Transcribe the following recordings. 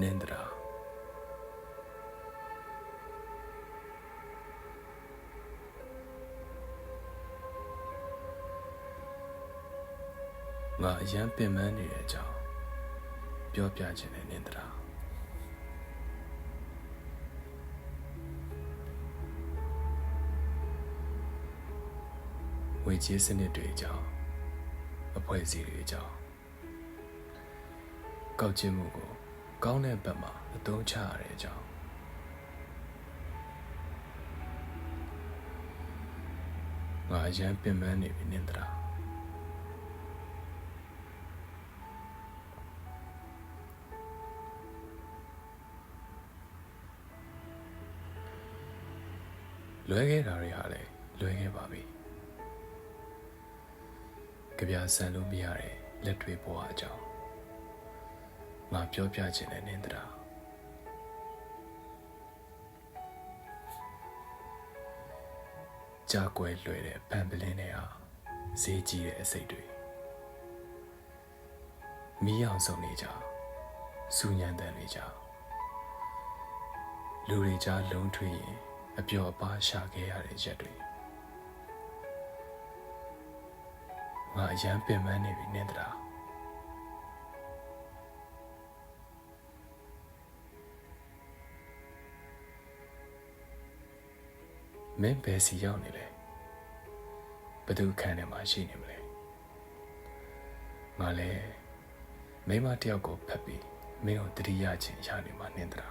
နင်းတရာငါအရန်ပင်ပန်းနေတဲ့အကြောင်းပြောပြခြင်းနဲ့နင်းတရာဝေချေးစနစ်တွေအကြောင်းအဖွဲ့အစည်းတွေအကြောင်းကောက်ကျစ်မှုကို ကောင်းတဲ့ဘက်မှာအသုံးချရတဲ့အကြောင်းငါအရန်ပင်ပန်းနေပြီနင်းတရာလွဲခဲ့တာတွေဟာလည်းလွဲခဲ့ပါပြီကြပြဆန်လို့မရတဲ့လက်တွေဘဝအကြောင်း ငါပြောပြခြင်းနဲ့နင်းတရာကြာကွယ်လွယ်တဲ့ပန်ပလင်းတွေဟာဈေးကြီးတဲ့အစိတ်တွေမီးအောင်ဆုံးနေကြစူညံတန်နေကြလူတွေကြားလုံးထွေးရင်အပျော်အပါးရှာခဲ့ရတဲ့ရက်တွေငါအရန်ပင်ပန်းနေပြီနင်းတရာ မင်းဘယ်စီရောက်နေလဲဘယ်သူခန်းထဲမှာရှိနေမလဲငါလဲမိမတယောက်ကိုဖက်ပြီးမင်းကိုတတိယချင်းရနေမှာနင်းတရာ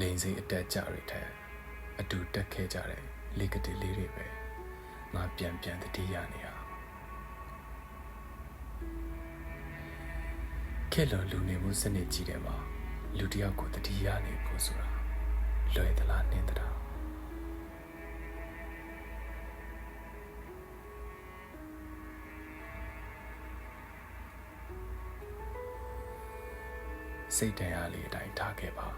လိန်စိတ်အတက်ကြတွေထက်အတူတက်ခဲ့ကြတဲ့လေကတိလေးတွေပဲငါပြန်ပြန်တတိယနေရ ခေတ်လွန်လူနေမှုစနစ်ကြီးတယ်မှာလူတစ်ယောက်ကိုတတိယနေဖို့ဆိုတာလွယ်သလားနင်းသလားစိတ်တရားလေးအတိုင်းထားခဲ့ပါ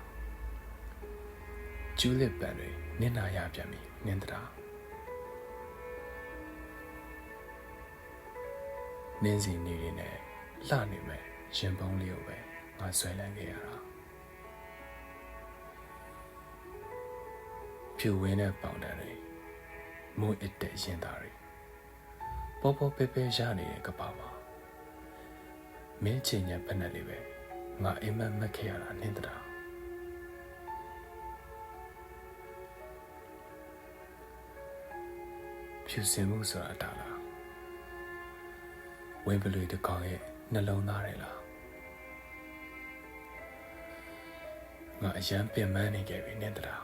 ကျူးလစ်ပန်တွေနင်းနာရပြန်ပြီနင်းတရာနင်းစီနေနေနဲ့လှနေမယ် ရင်ပုံးလေးကိုပဲငါဆွဲလန်းခဲ့ရတာဖြူဝင်းတဲ့ပေါင်တန်တွေမွေးအစ်တဲ့ရင်သားတွေပေါ်ပေါ်ပဲပဲရနေတဲ့ကပါပါမင်းချင်းညက်ဖက်နဲ့လေးပဲငါအိမ်မက်မက်ခဲ့ရတာနင်းတရာဖြူစင်မှုဆိုတာဒါလားဝင်းပလွေတကောင်ရဲ့နှလုံးသားတွေလား ငါအရန်ပင်ပန်းနေခဲ့ပြီနင်းတရာ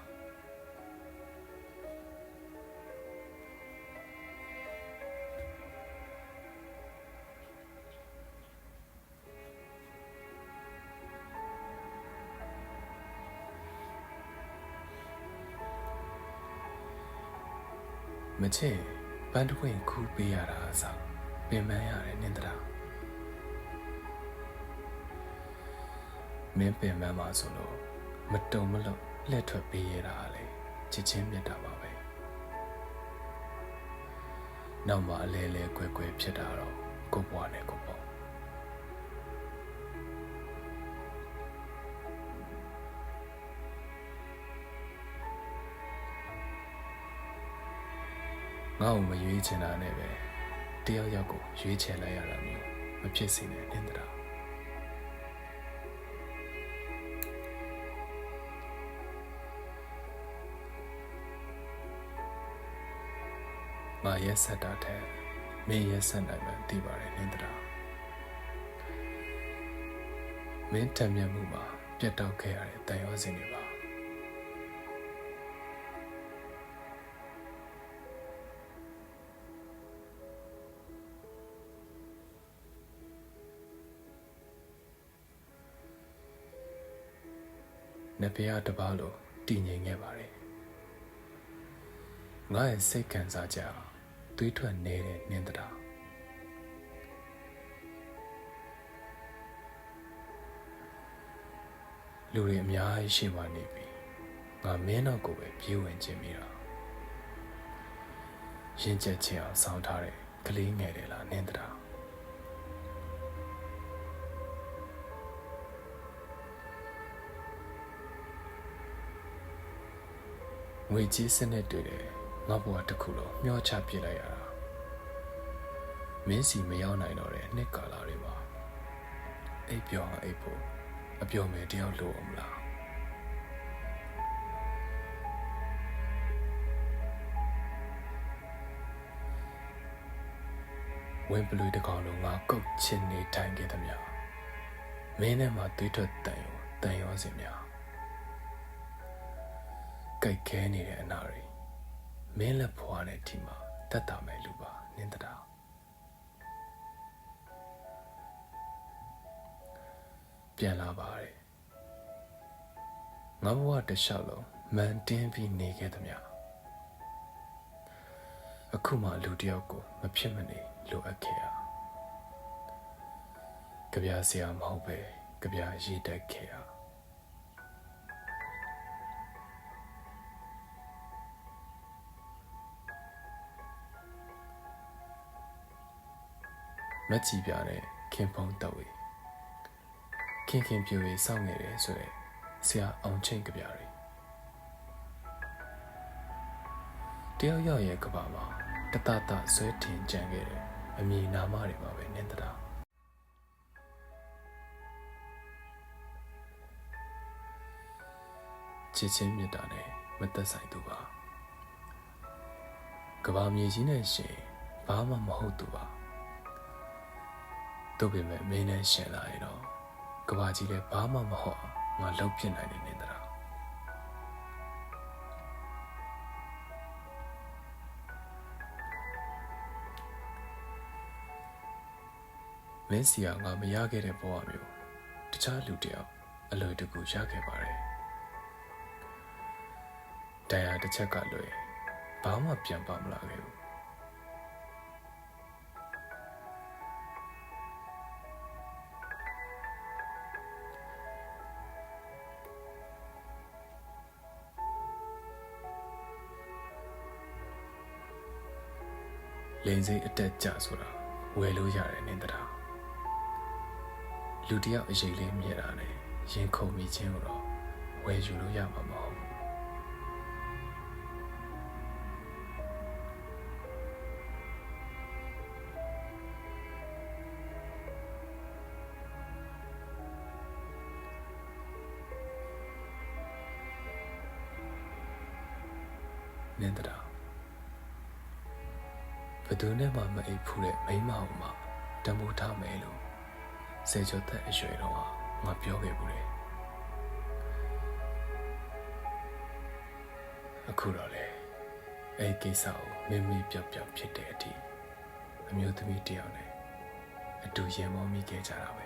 မချစ်ပန်းတပွင့်ခူးပေးရတာအစားပင်ပန်းရတယ်နင်းတရာမင်းပင်ပန်းပါဆိုလို့ မတုံမလို့လက်ထွက်ပေးရတာလေချစ်ချင်းမြတ်တာပါပဲနောက်မှအလဲလဲကွယ်ကွယ်ဖြစ်တာတော့ကိုဘွားနဲ့ကိုပေါ့ငါ့ကိုမရွေးချင်တာနဲ့ပဲတယောက်ယောက်ကိုရွေးချယ်လိုက်ရတာမျိုးမဖြစ်စေနဲ့အင်းတ ငါရက်ဆက်တာတဲ့မင်းရက်ဆက်နိုင်မှန်သိပါတယ်နင်းတရာမင်းတံမြတ်မှုမှာပြတ်တောက်ခဲ့ရတဲ့တန်ရောစင်တွေပါနဘေးတပါလို့တည်ငြိမ်ခဲ့ပါတယ်ငါရဲ့စိတ်ခံစားချက်ဟာ သွေးထွက်နေတဲ့နင်းတရာလူတွေအများကြီးရှိမှနေပြီငါမင်းတော့ကိုပဲပြေးဝင်ခြင်းမိတာရင်ကျက်ချင်အောင်ဆောင်းထားတဲ့ကလေးငယ်တွေလားနင်းတရာငွေကြီးစနစ်တွေတဲ့ ငါဘဝတစ်ခုလုံးမျောချပြစ်လိုက်ရတာမင်းစီမရောက်နိုင်တော့တဲ့နှစ်ကာလတွေမှာအိပ်ပျော်အောင်အိပ်ဖို့အပျော်မယ်တယောက်လိုအောင်မလားဝင်းပလူတကောင်လုံးငါကုတ်ချင်နေထိုင်ခဲ့သမျှမင်းနဲ့မှသွေးထွက်တန်ရောတန်ရောစင်များကြိုက်ခဲနေတဲ့အနာတွေ မင်းလက်ဖွာနဲ့ဒီမှာတတ်တာမဲ့လူပါနင်းတတာပြန်လာပါတယ်ငါဘဝတစ်လျှောက်လုံးမန်တင်းပြီးနေခဲ့သမျှအခုမှလူတစ်ယောက်ကိုမဖြစ်မနေလိုအပ်ခဲ့ရကြပြားစရာမဟုတ်ပဲကြပြားရေးတတ်ခဲ့ရ မက်ကြီးပြတဲ့ခင်ဖုံတော့ဝေခင်ခင်ပြူရေးစောင့်နေတယ်ဆိုတဲ့ဆရာအောင်ချင်းကြပြားတွေတယောက်ယောက်ရဲ့ကဘာမှာတတတဆွဲတင်ကြံခဲ့တယ်အမည်နာမတွေပါပဲနင်းတတာချစ်ချင်းမြတ်တာနဲ့မသက်ဆိုင်သူပါကဘာမြေကြီးနဲ့ရှင်ဘာမှမဟုတ်သူပါ တို့ပေမဲ့မင်းနဲ့ရှင်လာရင်တော့ကဘာကြီးလည်းဘာမှမဟုတ်အောင်ငါလောက်ပြစ်နိုင်တယ်နင်းတတာမင်းစီကငါမရခဲ့တဲ့ဘဝမျိုးတခြားလူတယောက်အလွယ်တကူရခဲ့ပါတယ်တရားတစ်ချက်ကလွယ်ဘာမှပြန်ပါမလာခဲ့ဘူး လိန်စိတ်အတက်ကြဆိုတာဝယ်လို့ရတယ်နင်းတတာလူတယောက်အရေးလေးမြင်တာနဲ့ရင်ခုန်မိခြင်းကိုတော့ဝယ်ယူလို့ရမှာမဟုတ်ဘူးနင်းတတာ ဘယ်သူနဲ့မှမအိပ်ဖူးတဲ့မိန်းမအောင်မှတမိုးထားမယ်လို့စေချောသက်အရွယ်တော့ငါပြောခဲ့ဘူးလေအခုတော့လေအဲ့ဒီကိစ္စကိုမင်းမီပြောက်ပြောက်ဖြစ်တဲ့အထိအမျိုးသမီးတစ်ယောက်နဲ့အတူရင်မောမိခဲ့ကြတာပဲ